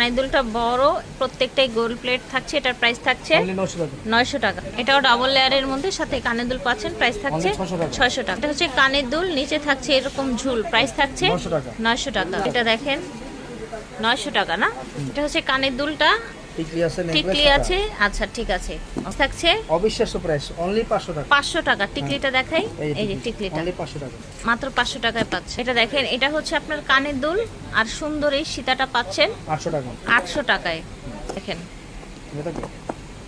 কানের দুলটা বড় প্রত্যেকটাই গোল্ড প্লেট থাকছে এটার প্রাইস থাকছে অনলি 900 টাকা। নয়শো টাকা। এটাও ডাবল লেয়ারের মধ্যে সাথে কানের দুল পাচ্ছেন প্রাইস থাকছে Only 600 টাকা। ছয়শো টাকা। এটা হচ্ছে কানের দুল নিচে থাকছে এরকম ঝুল প্রাইস থাকছে নয়শো টাকা। এটা দেখেন নয়শো টাকা না? এটা হচ্ছে কানের দুলটা টিকলি আছে টিকলি আছে? আচ্ছা ঠিক আছে। থাকছে? অবিশ্বাস্য প্রাইস অনলি 500 টাকা। পাঁচশো টাকা। টিকলিটা দেখাই। এই যে টিকলিটা। অনলি 500 টাকা। মাত্র পাঁচশো টাকায় পাচ্ছে। এটা দেখেন এটা হচ্ছে আপনার কানের দুল আর সুন্দর এই সীতাটা পাচ্ছেন 800 টাকা। আটশো টাকায়। দেখেন। এটা কি?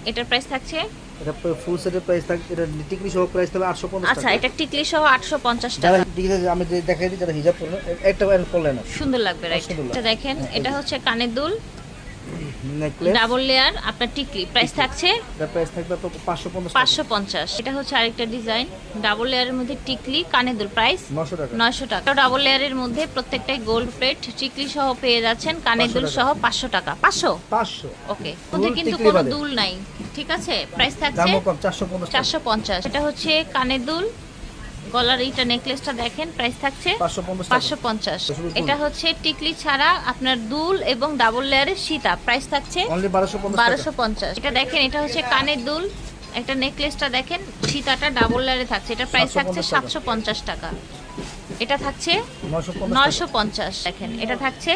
এটার প্রাইস থাকছে? এটা ফুল সেটের প্রাইস থাকবে এটা টিকলি সহ প্রাইস থাকবে 850 আচ্ছা এটা টিকলি সহ আটশো পঞ্চাশ যারা টাকা। ঠিক আছে আমি দেখাই দিই যারা হিজাব পরলো একটা আর পরলে না। সুন্দর লাগবে রাইট এটা দেখেন এটা হচ্ছে কানের দুল। নেকলেস ডাবল লেয়ার আপনার টিকলি প্রাইস থাকছে? এটা প্রাইস থাকবে তো 550 টাকা। পাঁচশো পঞ্চাশ। এটা হচ্ছে আরেকটা ডিজাইন ডাবল লেয়ারের মধ্যে টিকলি কানের দুল প্রাইস 900 টাকা। ডাবল লেয়ারের মধ্যে প্রত্যেকটাই গোল্ড প্লেট টিকলি সহ পেয়ে যাচ্ছেন কানের দুল সহ পাঁচশো টাকা। পাঁচশো? 500 ওকে। ওদের কিন্তু কোনো দুল নাই। ঠিক আছে? প্রাইস থাকছে দামও কম 450 চারশো পঞ্চাশ। এটা হচ্ছে কানের দুল গলার এইটা নেকলেসটা দেখেন প্রাইস থাকছে পাঁচশো পঞ্চাশ এটা হচ্ছে টিকলি ছাড়া আপনার দুল এবং ডাবল লেয়ারের সীতা। প্রাইস থাকছে অনলি 1250 টাকা। বারোশো পঞ্চাশ। এটা দেখেন এটা হচ্ছে কানের দুল। একটা নেকলেসটা দেখেন সীতাটা ডাবল লেয়ারে থাকছে। এটা প্রাইস থাকছে সাতশো পঞ্চাশ টাকা। এটা থাকছে 950 নয়শো পঞ্চাশ দেখেন এটা থাকছে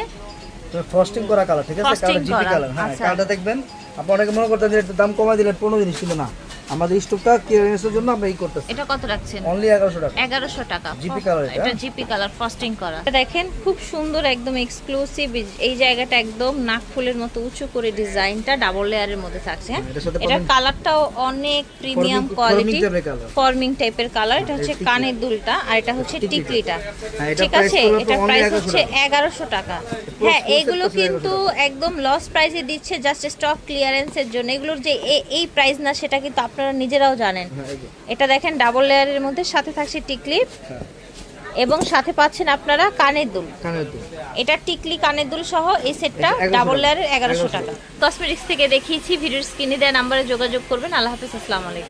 ফ্রস্টিং করা কালার ঠিক আছে? কালার জিপি কালার হ্যাঁ আচ্ছা। কালারটা দেখবেন। আপনি অনেকে মনে করতেন যে একটু দাম কমাই দিলেন পনেরো জিনিস কিন্তু না। আমাদের স্টকটা ক্লিয়ারেন্সের জন্য আমরা এই করতেছি এটা কত রাখছেন অনলি এগারোশো টাকা এগারোশো টাকা জিপি কালার এটা? এটা জিপি কালার ফ্রস্টিং করা এটা দেখেন খুব সুন্দর একদম এক্সক্লুসিভ এই জায়গাটা একদম নাক ফুলের মতো উঁচু করে ডিজাইনটা ডাবল লেয়ারের মধ্যে থাকছে হ্যাঁ? forming- কালারটাও অনেক প্রিমিয়াম কোয়ালিটি। ফর্মিং টাইপের কালার এটা হচ্ছে। কানের দুলটা আর এটা হচ্ছে টিকলিটা। হ্যাঁ, ঠিক আছে এটার প্রাইস হচ্ছে টাকা। এগারোশো টাকা হ্যাঁ এগুলো কিন্তু একদম লস প্রাইসে দিচ্ছে জাস্ট স্টক ক্লিয়ারেন্সের জন্য এগুলোর যে এই প্রাইস না সেটা কিন্তু আপনারা নিজেরাও জানেন। হ্যাঁ এটা দেখেন ডাবল লেয়ারের মধ্যে সাথে থাকছে টিকলি হ্যাঁ। এবং সাথে পাচ্ছেন আপনারা কানের দুল। কানের দুল। এটা টিকলি কানের দুল সহ এই সেটটা ডাবল লেয়ারের এগারোশো 1100 টাকা। কসমেটিক্স থেকে দেখিয়েছি ভিডিওর স্ক্রিনে দেওয়া নাম্বারে যোগাযোগ করবেন। আল্লাহ হাফিজ আসসালামু আলাইকুম।